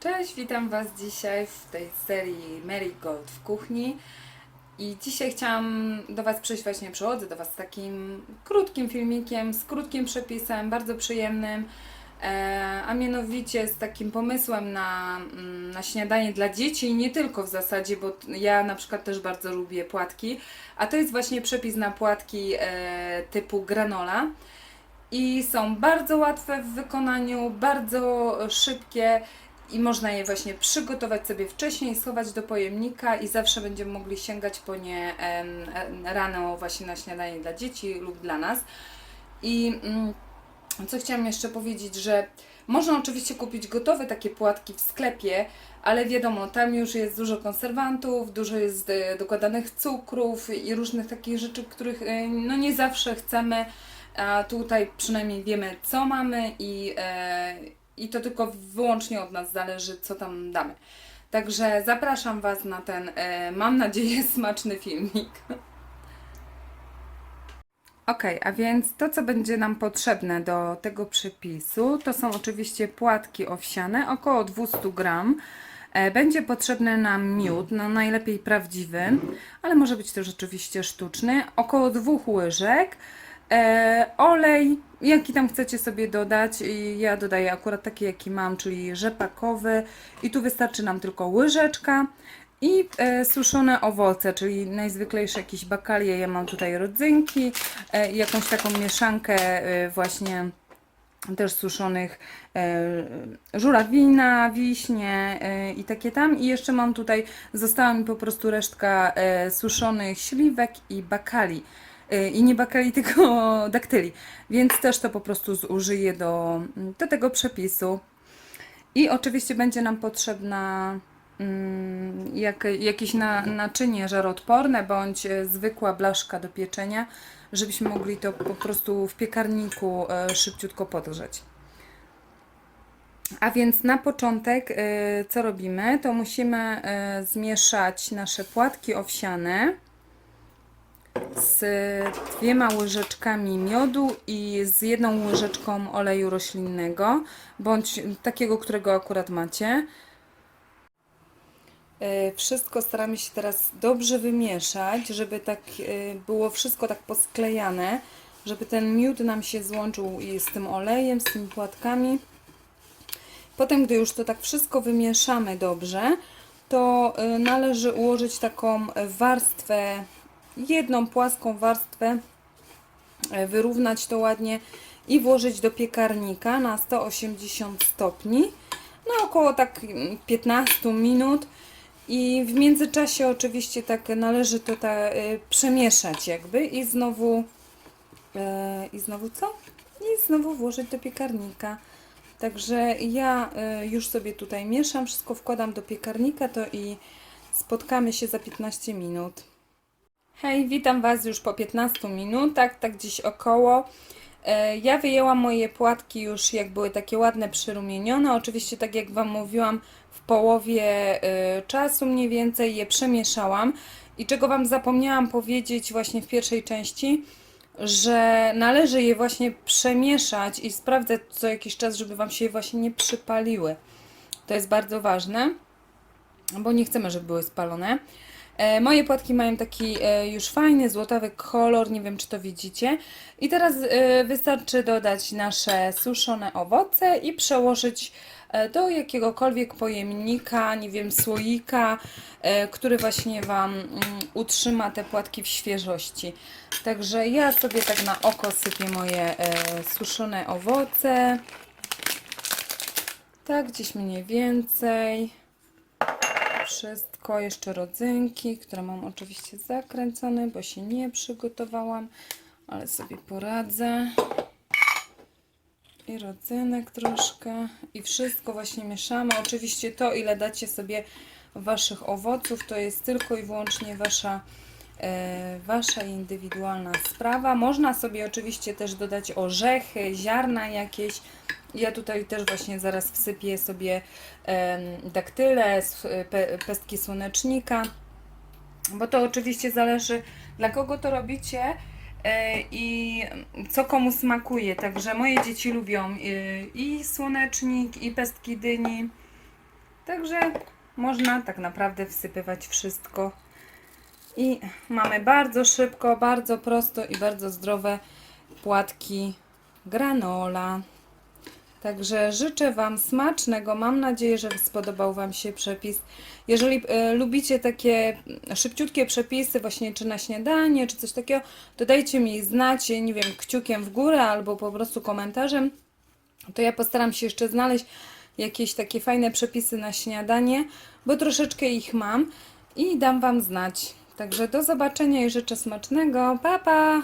Cześć, witam Was dzisiaj w tej serii Marigold w kuchni. I dzisiaj chciałam do Was przyjść, właśnie przychodzę do Was z takim krótkim filmikiem, z krótkim przepisem, bardzo przyjemnym, e, a mianowicie z takim pomysłem na, mm, na śniadanie dla dzieci i nie tylko w zasadzie, bo ja na przykład też bardzo lubię płatki, a to jest właśnie przepis na płatki e, typu granola. I są bardzo łatwe w wykonaniu, bardzo szybkie i można je właśnie przygotować sobie wcześniej, schować do pojemnika i zawsze będziemy mogli sięgać po nie em, rano właśnie na śniadanie dla dzieci lub dla nas. I mm, co chciałam jeszcze powiedzieć, że można oczywiście kupić gotowe takie płatki w sklepie, ale wiadomo, tam już jest dużo konserwantów, dużo jest e, dokładanych cukrów i różnych takich rzeczy, których e, no nie zawsze chcemy, a tutaj przynajmniej wiemy co mamy i, e, i to tylko wyłącznie od nas zależy co tam damy. Także zapraszam Was na ten, e, mam nadzieję, smaczny filmik. Ok, a więc to, co będzie nam potrzebne do tego przepisu, to są oczywiście płatki owsiane, około 200 gram. E, Będzie potrzebny nam miód, no najlepiej prawdziwy, ale może być też oczywiście sztuczny, około dwóch łyżek, olej, jaki tam chcecie sobie dodać. Ja dodaję akurat taki, jaki mam, czyli rzepakowy i tu wystarczy nam tylko łyżeczka. I e, suszone owoce, czyli najzwyklejsze jakieś bakalie. Ja mam tutaj rodzynki, e, jakąś taką mieszankę e, właśnie też suszonych e, żurawina, wiśnie e, i takie tam. I jeszcze mam tutaj, została mi po prostu resztka e, suszonych śliwek i bakali. E, I nie bakali, tylko daktyli. Więc też to po prostu zużyję do, do tego przepisu. I oczywiście będzie nam potrzebna mm, jak, jakieś na, naczynie żaroodporne bądź e, zwykła blaszka do pieczenia, żebyśmy mogli to po prostu w piekarniku e, szybciutko podgrzeć. A więc na początek, e, co robimy, to musimy zmieszać nasze płatki owsiane z dwiema łyżeczkami miodu i z jedną łyżeczką oleju roślinnego, bądź takiego, którego akurat macie. E, Wszystko staramy się teraz dobrze wymieszać, żeby tak e, było wszystko tak posklejane, żeby ten miód nam się złączył z tym olejem, z tymi płatkami. Potem, gdy już to tak wszystko wymieszamy dobrze, to e, należy ułożyć taką warstwę, jedną płaską warstwę, e, wyrównać to ładnie i włożyć do piekarnika na 180 stopni na około tak mm, 15 minut. I w międzyczasie oczywiście tak należy to ta, y, przemieszać jakby i znowu e, i znowu co? I znowu włożyć do piekarnika. Także ja już sobie tutaj mieszam, wszystko wkładam do piekarnika to i spotkamy się za 15 minut. Hej, witam Was już po 15 minutach, tak gdzieś około. E, Ja wyjęłam moje płatki już jak były takie ładne, przyrumienione. Oczywiście, tak jak Wam mówiłam, w połowie e, czasu mniej więcej je przemieszałam. I czego Wam zapomniałam powiedzieć właśnie w pierwszej części, że należy je właśnie przemieszać i sprawdzać co jakiś czas, żeby Wam się właśnie nie przypaliły. To jest bardzo ważne, bo nie chcemy, żeby były spalone. E, Moje płatki mają taki e, już fajny, złotawy kolor, nie wiem czy to widzicie. I teraz e, wystarczy dodać nasze suszone owoce i przełożyć do jakiegokolwiek pojemnika, nie wiem, słoika, który właśnie Wam mm, utrzyma te płatki w świeżości. Także ja sobie tak na oko sypię moje suszone owoce. Tak, gdzieś mniej więcej wszystko, jeszcze rodzynki, które mam oczywiście zakręcone, bo się nie przygotowałam, ale sobie poradzę. I rodzynek troszkę. I wszystko właśnie mieszamy. Oczywiście to, ile dacie sobie waszych owoców, to jest tylko i wyłącznie wasza, e, wasza indywidualna sprawa. Można sobie oczywiście też dodać orzechy, ziarna jakieś. Ja tutaj też właśnie zaraz wsypię sobie daktyle, pe, pestki słonecznika, bo to oczywiście zależy dla kogo to robicie e, i co komu smakuje. Także moje dzieci lubią e, i słonecznik, i pestki dyni. Także można tak naprawdę wsypywać wszystko. I mamy bardzo szybko, bardzo prosto i bardzo zdrowe płatki granola. Także życzę Wam smacznego. Mam nadzieję, że spodobał Wam się przepis. Jeżeli e, lubicie takie szybciutkie przepisy, właśnie czy na śniadanie, czy coś takiego, to dajcie mi znać, nie wiem, kciukiem w górę albo po prostu komentarzem. To ja postaram się jeszcze znaleźć jakieś takie fajne przepisy na śniadanie, bo troszeczkę ich mam i dam Wam znać. Także do zobaczenia i życzę smacznego. Pa, pa!